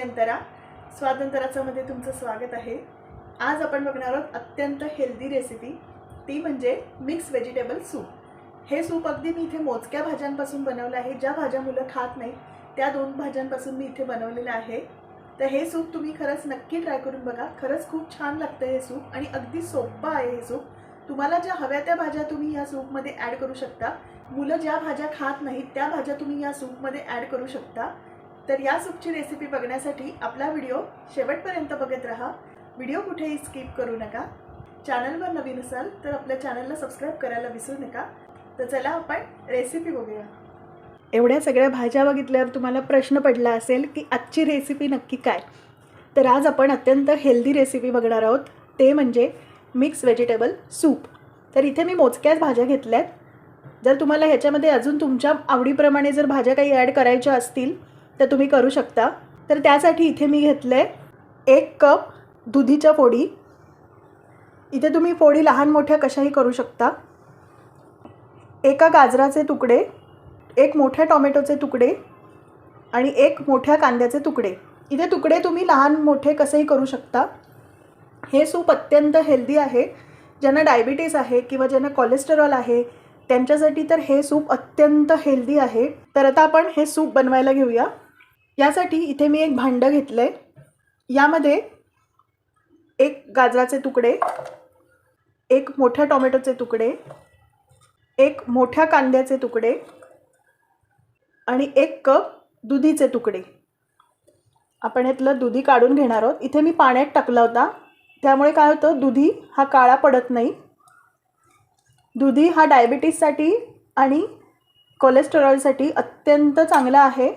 अंतरा. स्वातंत्र्याच्यामध्ये म्हणजे तुमचं स्वागत आहे. आज आपण बघणार आहोत अत्यंत हेल्दी रेसिपी ती म्हणजे मिक्स व्हेजिटेबल सूप हे सूप अगदी मी इथे मोजक्या भाज्यांपासून बनवलं आहे. ज्या भाज्या मुलं खात नाही त्या दोन भाज्यांपासून मी इथे बनवलेलं आहे. तर हे सूप तुम्ही खरंच नक्की ट्राय करून बघा. खरंच खूप छान लागतं हे सूप आणि अगदी सोपं आहे हे सूप तुम्हाला ज्या हव्या त्या भाज्या तुम्ही या सूपमध्ये ॲड करू शकता. मुलं ज्या भाज्या खात नाहीत त्या भाज्या तुम्ही या सूपमध्ये ॲड करू शकता. तर या सूपची रेसिपी बघण्यासाठी आपला व्हिडिओ शेवटपर्यंत बघत राहा. व्हिडिओ कुठेही स्किप करू नका. चॅनलवर नवीन असाल तर आपल्या चॅनलला सबस्क्राईब करायला विसरू नका. तर चला आपण रेसिपी बघूया. एवढ्या सगळ्या भाज्या बघितल्यावर तुम्हाला प्रश्न पडला असेल की आजची रेसिपी नक्की काय? तर आज आपण अत्यंत हेल्दी रेसिपी बघणार आहोत. ते म्हणजे मिक्स व्हेजिटेबल सूप तर इथे मी मोजक्याच भाज्या घेतल्या आहेत जर तुम्हाला ह्याच्यामध्ये अजून तुमच्या आवडीप्रमाणे जर भाज्या काही ॲड करायच्या असतील तर तुम्ही करू शकता. तर त्यासाठी इथे मी घेतलं आहे एक कप दुधीच्या फोडी. इथे तुम्ही फोडी लहान मोठ्या कशाही करू शकता. एका गाजराचे तुकडे एक मोठ्या टॉमॅटोचे तुकडे आणि एक मोठ्या कांद्याचे तुकडे. इथे तुकडे तुम्ही लहान मोठे कसेही करू शकता. हे सूप अत्यंत हेल्दी आहे. ज्यांना डायबिटीस आहे किंवा ज्यांना कोलेस्टेरॉल आहे त्यांच्यासाठी तर हे सूप अत्यंत हेल्दी आहे. तर आता आपण हे सूप बनवायला घेऊया. यासाठी इथे मी एक भांडं घेतलं आहे यामध्ये एक गाजराचे तुकडे एक मोठ्या टोमॅटोचे तुकडे एक मोठ्या कांद्याचे तुकडे आणि एक कप दुधीचे तुकडे. आपण यातलं दुधी काढून घेणार आहोत. इथे मी पाण्यात टाकला होता. त्यामुळे काय होतं? दुधी हा काळा पडत नाही. दुधी हा डायबिटीससाठी आणि कोलेस्टेरॉलसाठी अत्यंत चांगला आहे.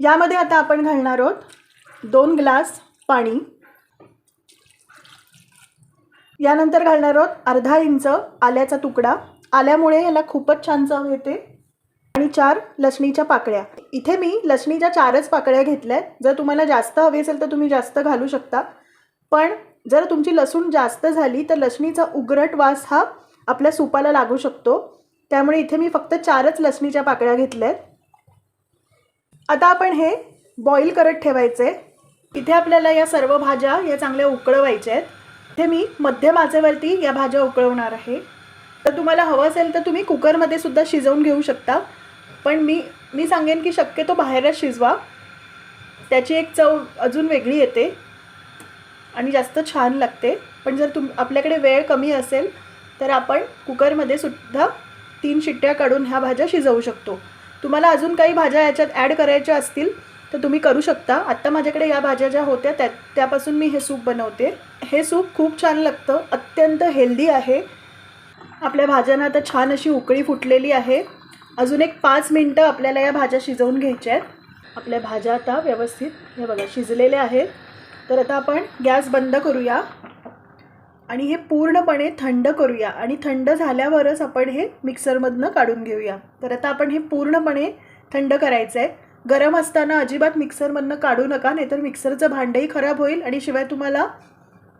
यामध्ये आता आपण घालणार आहोत दोन ग्लास पाणी. यानंतर घालणार आहोत अर्धा इंच आल्याचा तुकडा. आल्यामुळे याला खूपच छान चव येते. आणि चार लसणीच्या पाकळ्या. इथे मी लसणीच्या चारच पाकळ्या घेतल्या आहेत जर तुम्हाला जास्त हवी असेल तर तुम्ही जास्त घालू शकता. पण जर तुमची लसूण जास्त झाली तर लसणीचा उग्रट वास हा आपल्या सुपाला लागू शकतो. त्यामुळे इथे मी फक्त चारच लसणीच्या पाकळ्या घेतल्या आहेत आता आपण हे बॉईल करत ठेवायचे. इथे आपल्याला या सर्व भाज्या या चांगल्या उकळवायच्या आहेत. इथे मी मध्यम आचेवरती या भाज्या उकळवणार आहे. तर तुम्हाला हवं असेल तर तुम्ही कुकरमध्ये सुद्धा शिजवून घेऊ शकता. पण मी मी सांगेन की शक्यतो बाहेरच शिजवा. त्याची एक चव अजून वेगळी येते. आणि जास्त छान लागते. पण जर तुम आपल्याकडे वेळ कमी असेल तर आपण कुकरमध्ये सुद्धा तीन शिट्ट्या काढून ह्या भाज्या शिजवू शकतो. तुम्हाला अजून काही भाज्या याच्यात ॲड करायच्या असतील तर तुम्ही करू शकता. आत्ता माझ्याकडे या भाज्या ज्या होत्या त्या त्यापासून मी हे सूप बनवते. हे सूप खूप छान लागतं अत्यंत हेल्दी आहे. आपल्या भाज्यांना आता छान अशी उकळी फुटलेली आहे. अजून एक पाच मिनटं आपल्याला या भाज्या शिजवून घ्यायच्या आहेत. आपल्या भाज्या आता व्यवस्थित हे बघा शिजलेल्या आहेत. तर आता आपण गॅस बंद करूया. आणि हे पूर्णपणे थंड करूया. आणि थंड झाल्यावरच आपण हे मिक्सरमधनं काढून घेऊया. तर आता आपण हे पूर्णपणे थंड करायचं आहे गरम असताना अजिबात मिक्सरमधनं काढू नका नाहीतर मिक्सरचं भांडंही खराब होईल आणि शिवाय तुम्हाला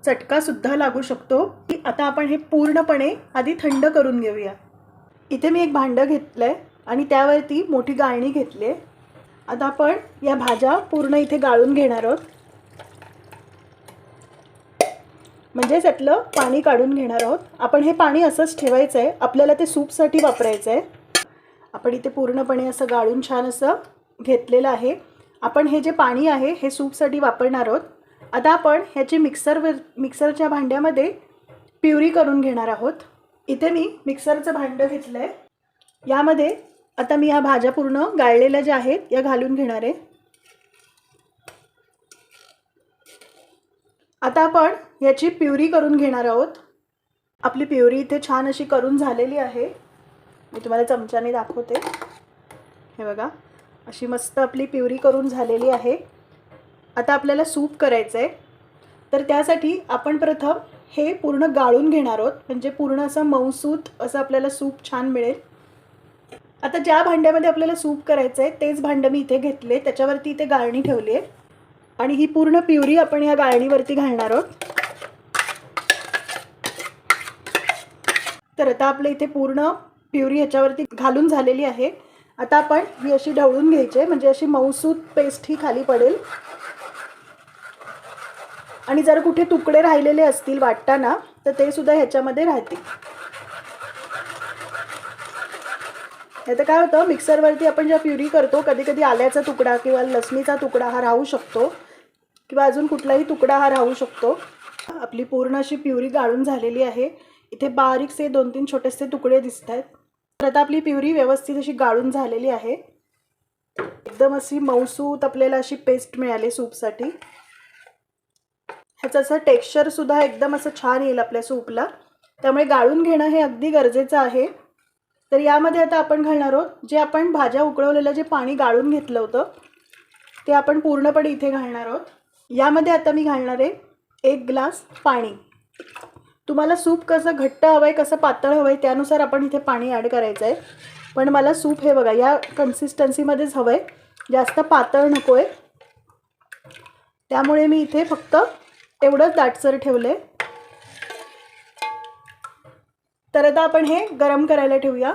चटकासुद्धा लागू शकतो. की आता आपण हे पूर्णपणे आधी थंड करून घेऊया. इथे मी एक भांडं घेतलं आहे आणि त्यावरती मोठी गाळणी घेतली आहे आता आपण या भाज्या पूर्ण इथे गाळून घेणार आहोत. म्हणजेच यातलं पाणी काढून घेणार आहोत. आपण हे पाणी असंच ठेवायचं आहे आपल्याला ते सूपसाठी वापरायचं आहे आपण इथे पूर्णपणे असं गाळून छान असं घेतलेलं आहे. आपण हे जे पाणी आहे हे सूपसाठी वापरणार आहोत. आता आपण ह्याची मिक्सर मिक्सरच्या भांड्यामध्ये प्युरी करून घेणार आहोत. इथे मी मिक्सरचं भांडं घेतलं आहे यामध्ये आता मी ह्या भाज्या पूर्ण गाळलेल्या ज्या आहेत या घालून घेणार आहे. आता आपण याची प्युरी करून घेणार आहोत. आपली प्युरी इथे छान अशी करून झालेली आहे. मी तुम्हाला चमच्याने दाखवते. हे बघा अशी मस्त आपली प्युरी करून झालेली आहे. आता आपल्याला सूप करायचं आहे तर त्यासाठी आपण प्रथम हे पूर्ण गाळून घेणार आहोत. म्हणजे पूर्ण असं मऊसूत असं आपल्याला सूप छान मिळेल. आता ज्या भांड्यामध्ये आपल्याला सूप करायचं आहे तेच भांडं मी इथे घेतले. त्याच्यावरती इथे गाळणी ठेवली आहे. आणि ही पूर्ण प्युरी आपण या गाळणीवरती घालणार आहोत. तर आता आपलं इथे पूर्ण प्युरी ह्याच्यावरती घालून झालेली आहे. आता आपण ही अशी ढवळून घ्यायची म्हणजे अशी मऊसूत पेस्ट ही खाली पडेल. आणि जर कुठे तुकडे राहिलेले असतील वाटताना तर ते सुद्धा ह्याच्यामध्ये राहतील. नाही तर काय होतं मिक्सरवरती आपण ज्या प्युरी करतो कधी कधी आल्याचा तुकडा किंवा लसणीचा तुकडा हा राहू शकतो. किंवा अजून कुठलाही तुकडा हा राहू शकतो. आपली पूर्ण अशी प्युरी गाळून झालेली आहे. इथे बारीकसे दोन तीन छोटेसे तुकडे दिसत आहेत. तर आता आपली प्युरी व्यवस्थित अशी गाळून झालेली आहे. एकदम अशी मऊसूत आपल्याला अशी पेस्ट मिळाली सूपसाठी. ह्याचं असं टेक्स्चरसुद्धा एकदम असं छान येईल आपल्या सूपला. त्यामुळे गाळून घेणं हे अगदी गरजेचं आहे. तर यामध्ये आता आपण घालणार आहोत जे आपण भाज्या उकळवलेलं जे पाणी गाळून घेतलं होतं ते आपण पूर्णपणे इथे घालणार आहोत. यामध्ये आता मी घालणार आहे एक ग्लास पाणी. तुम्हाला सूप कसं घट्ट हवं आहे कसं पातळ हवं आहे त्यानुसार आपण इथे पाणी ॲड करायचं आहे पण मला सूप हे बघा या कन्सिस्टन्सीमध्येच हवं आहे जास्त पातळ नको आहे त्यामुळे मी इथे फक्त एवढंच दाटसर ठेवलं आहे तर आता आपण हे गरम करायला ठेवूया.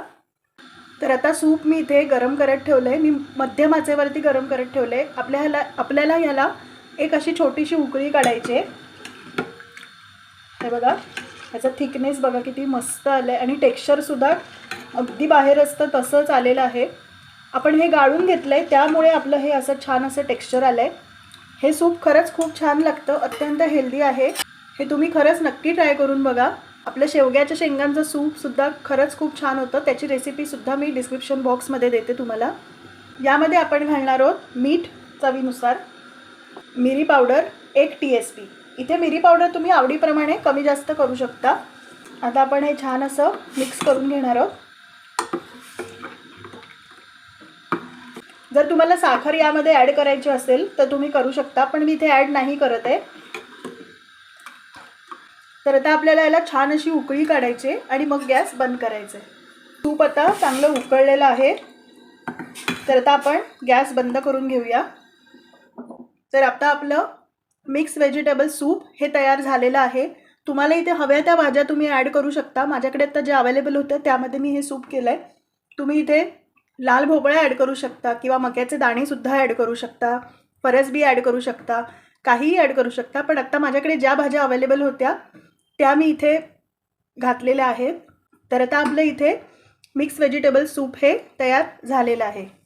तर आता सूप मी इथे गरम करत ठेवलं आहे मी मध्यम आचेवरती गरम करत ठेवलं आहे आपल्या ह्याला आपल्याला ह्याला एक अशी छोटीशी उकळी काढायची. आहे हे बघा ह्याचा थिकनेस बघा किती मस्त आलं आहे आणि टेक्स्चरसुद्धा अगदी बाहेर असतं तसंच आलेलं आहे. आपण हे गाळून घेतलं आहे त्यामुळे आपलं हे असं छान असं टेक्स्चर आलं आहे हे सूप खरंच खूप छान लागतं अत्यंत हेल्दी आहे. हे तुम्ही खरंच नक्की ट्राय करून बघा. आपलं शेवग्याच्या शेंगांचं सूपसुद्धा खरंच खूप छान होतं. त्याची रेसिपीसुद्धा मी डिस्क्रिप्शन बॉक्समध्ये देते तुम्हाला. यामध्ये आपण घालणार आहोत मीठ चवीनुसार. मिरी पावडर एक टी एस पी इथे मिरी पावडर तुम्ही आवडीप्रमाणे कमी जास्त करू शकता. आता आपण हे छान असं मिक्स करून घेणार आहोत. जर तुम्हाला साखर यामध्ये ॲड करायची असेल तर तुम्ही करू शकता पण मी इथे ॲड नाही करत आहे. तर आता आपल्याला याला छान अशी उकळी काढायची आहे आणि मग गॅस बंद करायचं आहे. तूप आता चांगलं उकळलेलं आहे. तर आता आपण गॅस बंद करून घेऊया. तर आता आपलं मिक्स व्हेजिटेबल सूप हे तयार झालेलं आहे. तुम्हाला इथे हव्या त्या भाज्या तुम्ही ॲड करू शकता. माझ्याकडे आता जे अवेलेबल होतं त्यामध्ये मी हे सूप केलं आहे तुम्ही इथे लाल भोपळा ॲड करू शकता किंवा मक्याचे दाणेसुद्धा ॲड करू शकता. फरसबी ॲड करू शकता. काहीही ॲड करू शकता. पण आत्ता माझ्याकडे ज्या भाज्या अवेलेबल होत्या त्या मी इथे घातलेल्या आहेत. तर आता आपलं इथे मिक्स व्हेजिटेबल सूप हे तयार झालेलं आहे.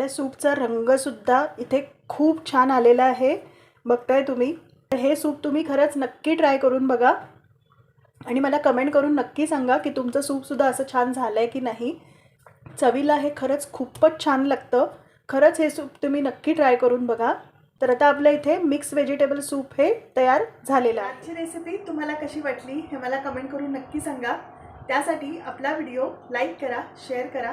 आपल्या सूपचा रंगसुद्धा इथे खूप छान आलेला आहे. बघताय तुम्ही. तर हे सूप तुम्ही खरंच नक्की ट्राय करून बघा. आणि मला कमेंट करून नक्की सांगा की तुमचं सूपसुद्धा असं छान झालं आहे की नाही. चवीला हे खरंच खूपच छान लागतं. खरंच हे सूप तुम्ही नक्की ट्राय करून बघा. तर आता आपल्या इथे मिक्स व्हेजिटेबल सूप हे तयार झालेलं आहे. आजची रेसिपी तुम्हाला कशी वाटली हे मला कमेंट करून नक्की सांगा. त्यासाठी आपला व्हिडिओ लाईक करा शेअर करा.